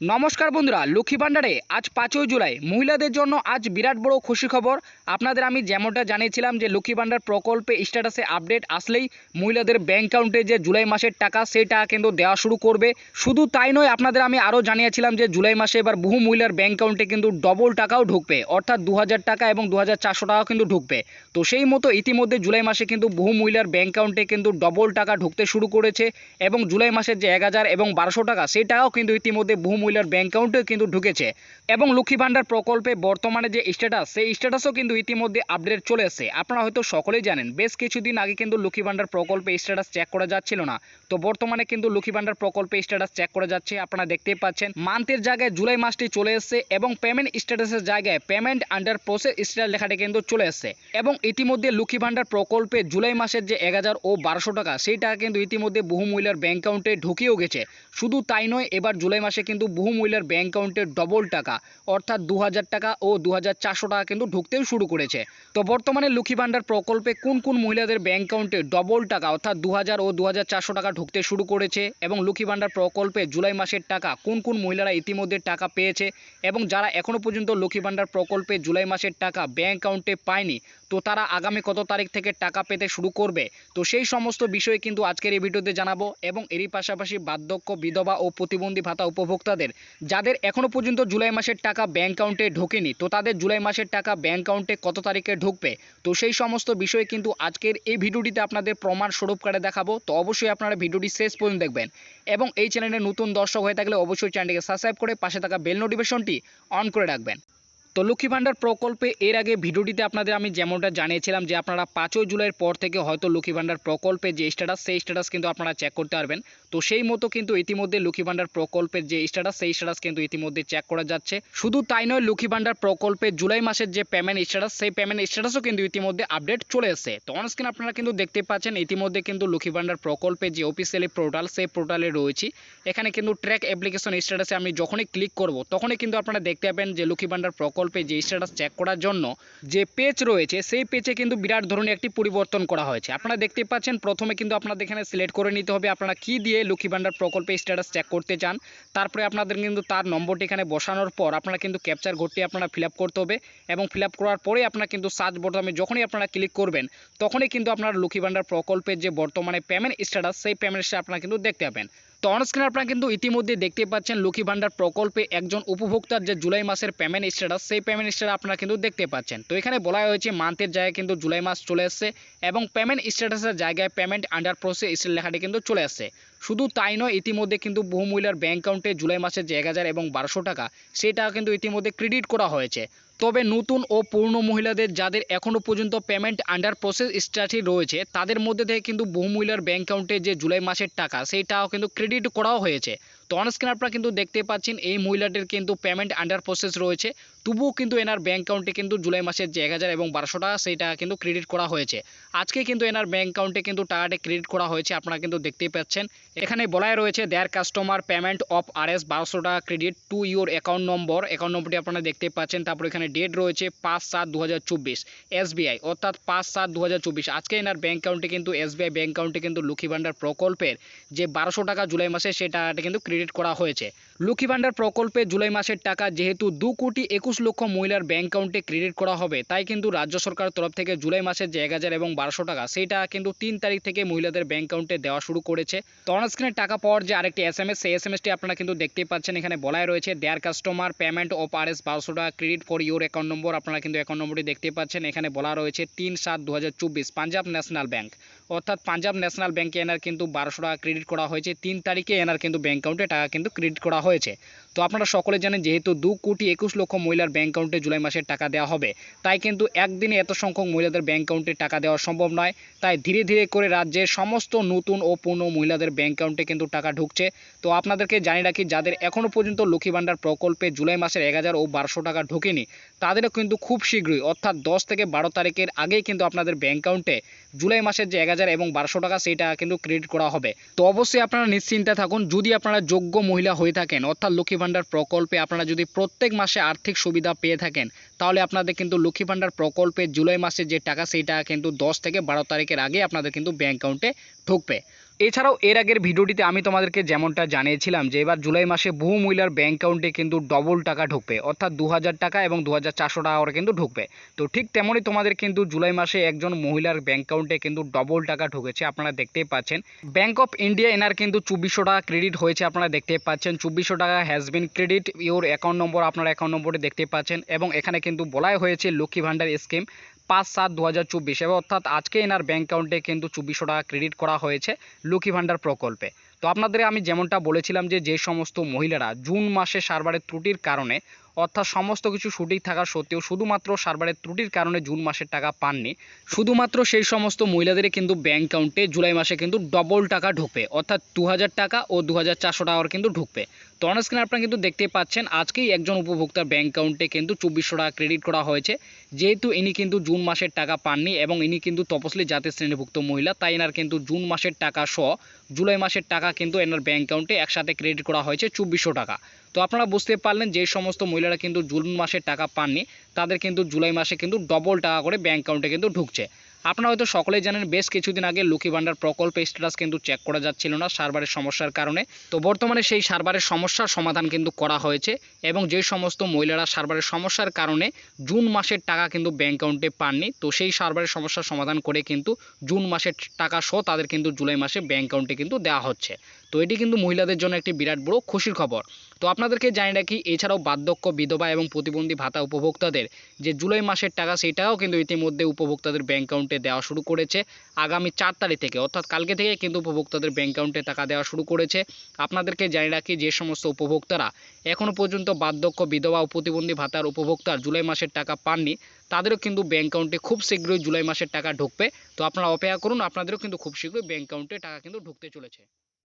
নমস্কার বন্ধুরা, লক্ষ্মী ভাণ্ডারে আজ পাঁচই জুলাই। মহিলাদের জন্য আজ বিরাট বড় খুশি খবর। আপনাদের আমি যেমনটা জানিয়েছিলাম যে লক্ষ্মী ভাণ্ডার প্রকল্পে স্ট্যাটাসে আপডেট আসলেই মহিলাদের ব্যাংক অ্যাকাউন্টে যে জুলাই মাসের টাকা সেই টাকা কিন্তু দেওয়া শুরু করবে। শুধু তাই নয়, আপনাদের আমি আরও জানিয়েছিলাম যে জুলাই মাসে এবার বহু মহিলার ব্যাংক অ্যাকাউন্টে কিন্তু ডবল টাকাও ঢুকবে। অর্থাৎ দু হাজার টাকা এবং দু টাকাও কিন্তু ঢুকবে। তো সেই মতো ইতিমধ্যে জুলাই মাসে কিন্তু বহু মহিলার ব্যাঙ্ক অ্যাকাউন্টে কিন্তু ডবল টাকা ঢুকতে শুরু করেছে এবং জুলাই মাসের যে এক হাজার এবং বারোশো টাকা সেই টাকাও কিন্তু ইতিমধ্যে বহু মহিলার ব্যাংক অ্যাকাউন্টে কিন্তু ঢুকেছে। এবং লক্ষ্মী ভাণ্ডার প্রকল্পে বর্তমানে যে স্ট্যাটাস সেই স্ট্যাটাসও কিন্তু ইতিমধ্যে আপডেট চলে এসেছে। আপনারা হয়তো সকলেই জানেন, বেশ কিছুদিন আগে কিন্তু লক্ষ্মী ভাণ্ডার প্রকল্পে স্ট্যাটাস চেক করা যাচ্ছিল না। তো বর্তমানে কিন্তু লক্ষ্মী ভাণ্ডার প্রকল্পে স্ট্যাটাস চেক করা যাচ্ছে, আপনারা দেখতেই পাচ্ছেন। মান্থের জায়গায় জুলাই মাসটি চলে এসেছে এবং পেমেন্ট স্ট্যাটাসের জায়গায় পেমেন্ট আন্ডার প্রসেস স্ট্যাটাস লেখাটি কিন্তু চলে এসেছে। এবং ইতিমধ্যে লক্ষ্মী ভাণ্ডার প্রকল্পে জুলাই মাসের যে এক হাজার ও বারোশো টাকা সেই টাকা কিন্তু ইতিমধ্যে বহু মহিলার ব্যাংক অ্যাকাউন্টে ঢুকিয়েও গেছে। শুধু তাই নয়, এবার জুলাই মাসে কিন্তু বহু মহিলার ব্যাংক অ্যাকাউন্টে ডবল টাকা, অর্থাৎ দু হাজার টাকা ও দু হাজার চারশো টাকা কিন্তু ঢুকতেও শুরু করেছে। তো বর্তমানে লক্ষ্মী ভাণ্ডার প্রকল্পে কোন কোন মহিলাদের ব্যাঙ্ক অ্যাকাউন্টে ডবল টাকা, অর্থাৎ দু হাজার ও দু হাজার চারশো টাকা ঢুকতে শুরু করেছে এবং লক্ষ্মী ভাণ্ডার প্রকল্পে জুলাই মাসের টাকা কোন কোন মহিলারা ইতিমধ্যে টাকা পেয়েছে এবং যারা এখনও পর্যন্ত লক্ষ্মী ভাণ্ডার প্রকল্পে জুলাই মাসের টাকা ব্যাঙ্ক অ্যাকাউন্টে পায়নি তো তারা আগামী কত তারিখ থেকে টাকা পেতে শুরু করবে? তো সেই সমস্ত বিষয়ে কিন্তু আজকের এই ভিডিওতে জানাব এবং এরই পাশাপাশি বার্ধক্য, বিধবা ও প্রতিবন্ধী ভাতা উপভোক্তাদের, যাদের এখনও পর্যন্ত জুলাই মাসের টাকা ব্যাংক অ্যাকাউন্টে ঢোকেনি, তো তাদের জুলাই মাসের টাকা ব্যাংক অ্যাকাউন্টে কত তারিখে ঢুকবে? তো সেই সমস্ত বিষয়ে কিন্তু আজকের এই ভিডিওটিতে আপনাদের প্রমাণ স্বরূপ করে দেখাবো, তো অবশ্যই আপনারা ভিডিওটি শেষ পর্যন্ত দেখবেন। এবং এই চ্যানেলে নতুন দর্শক হয়ে থাকলে অবশ্যই চ্যানেলটিকে সাবস্ক্রাইব করে পাশে থাকা বেল নোটিফিকেশনটি অন করে রাখবেন। তো লক্ষ্মী ভাণ্ডার প্রকল্পে এর আগে ভিডিওটিতে আপনাদের আমি যেমনটা জানিয়েছিলাম যে আপনারা পাঁচই জুলাইয়ের পর থেকে হয়তো লক্ষ্মী ভাণ্ডার প্রকল্পে যে স্ট্যাটাস সেই স্ট্যাটাস কিন্তু আপনারা চেক করতে পারবেন। তো সেই মতো কিন্তু ইতিমধ্যে লক্ষ্মী ভাণ্ডার প্রকল্পের যে স্ট্যাটাস সেই স্ট্যাটাস কিন্তু ইতিমধ্যে চেক করা যাচ্ছে। শুধু তাই নয়, লক্ষ্মী ভাণ্ডার প্রকল্পে জুলাই মাসের যে পেমেন্ট স্ট্যাটাস সেই পেমেন্ট স্ট্যাটাসও কিন্তু ইতিমধ্যে আপডেট চলে এসেছে। তো অনস্ক্রিন আপনারা কিন্তু দেখতে পাচ্ছেন, ইতিমধ্যে কিন্তু লক্ষ্মী ভাণ্ডার প্রকল্পে যে অফিসিয়ালি পোর্টাল সেই পোর্টালে রয়েছি। এখানে কিন্তু ট্র্যাক অ্যাপ্লিকেশন স্ট্যাটাসে আমি যখনই ক্লিক করব, তখনই কিন্তু আপনারা দেখতে পাবেন যে লক্ষ্মী ভাণ্ডার প্রকল্পে যে স্ট্যাটাস চেক করার জন্য যে পেজ রয়েছে, সেই পেজে কিন্তু বিরাট ধরনের একটি পরিবর্তন করা হয়েছে। আপনারা দেখতে পাচ্ছেন, প্রথমে কিন্তু আপনাদের এখানে সিলেক্ট করে নিতে হবে, আপনারা কি দিয়ে লক্ষ্মী ভাণ্ডার প্রকল্পে স্ট্যাটাস চেক করতে চান, তারপরে আপনাদের কিন্তু তার নম্বরটি এখানে বসানোর পর আপনারা কিন্তু ক্যাপচার ঘরটি আপনারা ফিল করতে হবে এবং ফিল করার পরে আপনারা কিন্তু সার্চ বোতামে যখনই আপনারা ক্লিক করবেন, তখনই কিন্তু আপনার লক্ষ্মী ভাণ্ডার প্রকল্পের যে বর্তমানে পেমেন্ট স্ট্যাটাস সেই পেমেন্ট আপনারা কিন্তু দেখতে পাবেন। তো অনস্ক্রিন আপনারা কিন্তু ইতিমধ্যে দেখতে পাচ্ছেন লক্ষ্মী ভাণ্ডার প্রকল্পে একজন উপভোক্তার যে জুলাই মাসের পেমেন্ট স্ট্যাটাস সেই পেমেন্ট স্ট্যাটাস আপনারা কিন্তু দেখতে পাচ্ছেন। তো এখানে বলা হয়েছে মান্থের জায়গায় কিন্তু জুলাই মাস চলে এসছে এবং পেমেন্ট স্ট্যাটাসের জায়গায় পেমেন্ট আন্ডার প্রসেস লেখাটি কিন্তু চলে আসছে শুধু তাই নয়, ইতিমধ্যে কিন্তু বহু মহিলার ব্যাঙ্ক অ্যাকাউন্টে জুলাই মাসের যে এক হাজার এবং বারোশো টাকা সেই টাকা কিন্তু ইতিমধ্যে ক্রেডিট করা হয়েছে। তবে নতুন ও পূর্ণ মহিলাদের যাদের এখনও পর্যন্ত পেমেন্ট আন্ডার প্রসেস স্ট্যাটি রয়েছে, তাদের মধ্যে থেকে কিন্তু বহু মহিলার ব্যাঙ্ক অ্যাকাউন্টে যে জুলাই মাসের টাকা সেই কিন্তু ক্রেডিট করাও হয়েছে। তো অনস্ক্রিন আপনারা কিন্তু দেখতে পাচ্ছেন, এই মহিলাটির কিন্তু পেমেন্ট আন্ডার প্রসেস রয়েছে। তবুও কিন্তু এনার ব্যাঙ্ক অ্যাকাউন্টে কিন্তু জুলাই মাসের যে এক হাজার এবং বারোশো টাকা সেই টাকা কিন্তু ক্রেডিট করা হয়েছে। আজকে কিন্তু এনার ব্যাঙ্ক অ্যাকাউন্টে কিন্তু টাকাটা ক্রেডিট করা হয়েছে, আপনারা কিন্তু দেখতেই পাচ্ছেন। এখানে বলাই রয়েছে dear customer payment of R S বারোশো টাকা credit to your account number account নম্বরটি আপনারা দেখতে পাচ্ছেন। তারপর এখানে ডেট রয়েছে পাঁচ সাত দু হাজার চব্বিশ এসবিআই অর্থাৎ পাঁচ সাত দু হাজার চব্বিশ। আজকে এনার ব্যাঙ্ক অ্যাকাউন্টে কিন্তু এসবিআই ব্যাঙ্ক অ্যাকাউন্টে কিন্তু লক্ষ্মী ভাণ্ডার প্রকল্পের যে বারোশো টাকা জুলাই মাসে সেই টাকাটা কিন্তু ক্রেডিট করা হয়েছে। লক্ষ্মী ভাণ্ডার প্রকল্পে জুলাই মাসের টাকা যেহেতু দু কোটি একুশ লক্ষ মহিলার ব্যাঙ্ক অ্যাকাউন্টে ক্রেডিট করা হবে, তাই কিন্তু রাজ্য সরকারের তরফ থেকে জুলাই মাসের যে এক হাজার এবং বারোশো টাকা সেই টাকা কিন্তু তিন তারিখ থেকে মহিলাদের ব্যাঙ্ক অ্যাকাউন্টে দেওয়া শুরু করেছে। তো অনস্ক্রিনে টাকা পাওয়ার যে আরেকটি এস এম এস সেই এস এম এসটি আপনারা কিন্তু দেখতেই পাচ্ছেন, এখানে বলাই রয়েছে dear customer payment of R S বারোশো টাকা credit for your account number আপনারা কিন্তু অ্যাকাউন্ট নম্বরটি দেখতে পাচ্ছেন, এখানে বলা রয়েছে, তিন সাত দু পাঞ্জাব ন্যাশনাল ব্যাঙ্ক অর্থাৎ পাঞ্জাব ন্যাশনাল ব্যাংকে এনার কিন্তু বারোশো টাকা ক্রেডিট করা হয়েছে। তিন তারিখে এনার কিন্তু ব্যাঙ্ক অ্যাকাউন্টে টাকা কিন্তু ক্রেডিট করা হয়েছে। তো আপনারা সকলে জানেন যেহেতু দু কোটি একুশ লক্ষ মহিলার ব্যাঙ্ক অ্যাকাউন্টে জুলাই মাসের টাকা দেওয়া হবে, তাই কিন্তু একদিনে এত সংখ্যক মহিলাদের ব্যাঙ্ক অ্যাকাউন্টে টাকা দেওয়া সম্ভব নয়। তাই ধীরে ধীরে করে রাজ্যের সমস্ত নতুন ও পূর্ণ মহিলাদের ব্যাঙ্ক অ্যাকাউন্টে কিন্তু টাকা ঢুকছে। তো আপনাদেরকে জানিয়ে রাখি, যাদের এখনও পর্যন্ত লক্ষ্মী ভাণ্ডার প্রকল্পে জুলাই মাসের এক হাজার ও বারোশো টাকা ঢোকেনি, তাদেরও কিন্তু খুব শীঘ্রই, অর্থাৎ দশ থেকে বারো তারিখের আগেই কিন্তু আপনাদের ব্যাঙ্ক অ্যাকাউন্টে জুলাই মাসের যে এক হাজার এবং বারোশো টাকা, সেই টাকা কিন্তু ক্রেডিট করা হবে। তো অবশ্যই আপনারা নিশ্চিন্তে থাকুন। যদি আপনারা যোগ্য মহিলা হয়ে থাকেন, অর্থাৎ লক্ষ্মী ভাণ্ডার প্রকল্পে আপনারা যদি প্রত্যেক মাসে আর্থিক সুবিধা পেয়ে থাকেন, তাহলে আপনাদের কিন্তু লক্ষ্মী ভাণ্ডার প্রকল্পে জুলাই মাসে যে টাকা সেই টাকা কিন্তু দশ থেকে বারো তারিখের আগে আপনাদের কিন্তু ব্যাঙ্ক অ্যাকাউন্টে ঢুকবে। এছাড়াও এর আগের ভিডিওটিতে আমি তোমাদেরকে যেমনটা জানিয়েছিলাম যে এবার জুলাই মাসে বহু মহিলার ব্যাংক অ্যাকাউন্টে কিন্তু ডবল টাকা ঢুকবে, অর্থাৎ দু হাজার টাকা এবং দু হাজার চারশো টাকা করে কিন্তু ঢুকবে। তো ঠিক তেমনই তোমাদের কিন্তু জুলাই মাসে একজন মহিলার ব্যাংক অ্যাকাউন্টে কিন্তু ডবল টাকা ঢুকেছে, আপনারা দেখতেই পাচ্ছেন। ব্যাঙ্ক অফ ইন্ডিয়া এনার কিন্তু চব্বিশশো টাকা ক্রেডিট হয়েছে, আপনারা দেখতে পাচ্ছেন। চব্বিশশো টাকা has been credit your account number আপনার অ্যাকাউন্ট নম্বরে দেখতে পাচ্ছেন এবং এখানে কিন্তু বলাই হয়েছে লক্ষ্মী ভাণ্ডার স্কিম পাঁচ সাত দু হাজার চব্বিশ অর্থাৎ আজকে এনার ব্যাঙ্ক অ্যাকাউন্টে কিন্তু চব্বিশশো টাকা ক্রেডিট করা হয়েছে লক্ষ্মী ভাণ্ডার প্রকল্পে। তো আপনাদের আমি যেমনটা বলেছিলাম যে যে সমস্ত মহিলারা জুন মাসে সার্ভারের ত্রুটির কারণে, অর্থাৎ সমস্ত কিছু সঠিক থাকা সত্ত্বেও শুধুমাত্র সার্ভারের ত্রুটির কারণে জুন মাসের টাকা পাননি, শুধুমাত্র সেই সমস্ত মহিলাদেরই কিন্তু ব্যাংক অ্যাকাউন্টে জুলাই মাসে কিন্তু ডবল টাকা ঢুকবে, অর্থাৎ দু হাজার টাকা ও দু হাজার চারশো টাকার কিন্তু ঢুকবে। তো অন স্ক্রিনে আপনারা কিন্তু দেখতে পাচ্ছেন, আজকেই একজন উপভোক্তার ব্যাংক অ্যাকাউন্টে কিন্তু চব্বিশশো টাকা ক্রেডিট করা হয়েছে, যেহেতু ইনি কিন্তু জুন মাসের টাকা পাননি এবং ইনি কিন্তু তপসিলি জাতির শ্রেণীভুক্ত মহিলা, তাই এনার কিন্তু জুন মাসের টাকা সহ জুলাই মাসের টাকা কিন্তু এনার ব্যাঙ্ক অ্যাকাউন্টে একসাথে ক্রেডিট করা হয়েছে চব্বিশশো টাকা। তো আপনারা বুঝতে পারলেন যে সমস্ত মহিলারা কিন্তু জুন মাসে টাকা পাননি, তাদের কিন্তু জুলাই মাসে কিন্তু ডবল টাকা করে ব্যাঙ্ক অ্যাকাউন্টে কিন্তু ঢুকছে। আপনারা হয়তো সকলেই জানেন, বেশ কিছুদিন আগে লক্ষ্মী ভান্ডার প্রকল্পের স্ট্যাটাস কিন্তু চেক করা যাচ্ছিল না সার্ভারের সমস্যার কারণে। তো বর্তমানে সেই সার্ভারের সমস্যার সমাধান কিন্তু করা হয়েছে এবং যে সমস্ত মহিলারা সার্ভারের সমস্যার কারণে জুন মাসের টাকা কিন্তু ব্যাঙ্ক অ্যাকাউন্টে পাননি, তো সেই সার্ভারের সমস্যার সমাধান করে কিন্তু জুন মাসের টাকা সহ তাদের কিন্তু জুলাই মাসে ব্যাঙ্ক অ্যাকাউন্টে কিন্তু দেওয়া হচ্ছে। তো এটি কিন্তু মহিলাদের জন্য একটি বিরাট বড় খুশির খবর। তো আপনাদেরকে জানি রাখি, এছাড়াও বার্ধক্য বিধবা এবং প্রতিবন্ধী ভাতা উপভোক্তাদের যে জুলাই মাসের টাকা, সেটাও কিন্তু ইতিমধ্যে উপভোক্তাদের ব্যাঙ্ক অ্যাকাউন্টে দেওয়া শুরু করেছে। আগামী চার তারিখ থেকে, অর্থাৎ কালকে থেকে কিন্তু উপভোক্তাদের ব্যাংক অ্যাকাউন্টে টাকা দেওয়া শুরু করেছে। আপনাদেরকে জানি রাখি, যে সমস্ত উপভোক্তারা এখনও পর্যন্ত বার্ধক্য বিধবা ও প্রতিবন্ধী ভাতার উপভোক্তার জুলাই মাসের টাকা পাননি, তাদেরও কিন্তু ব্যাঙ্ক অ্যাকাউন্টে খুব শীঘ্রই জুলাই মাসের টাকা ঢুকবে। তো আপনারা অপেক্ষা করুন, আপনাদেরও কিন্তু খুব শীঘ্রই ব্যাংক অ্যাকাউন্টে টাকা কিন্তু ঢুকতে চলেছে।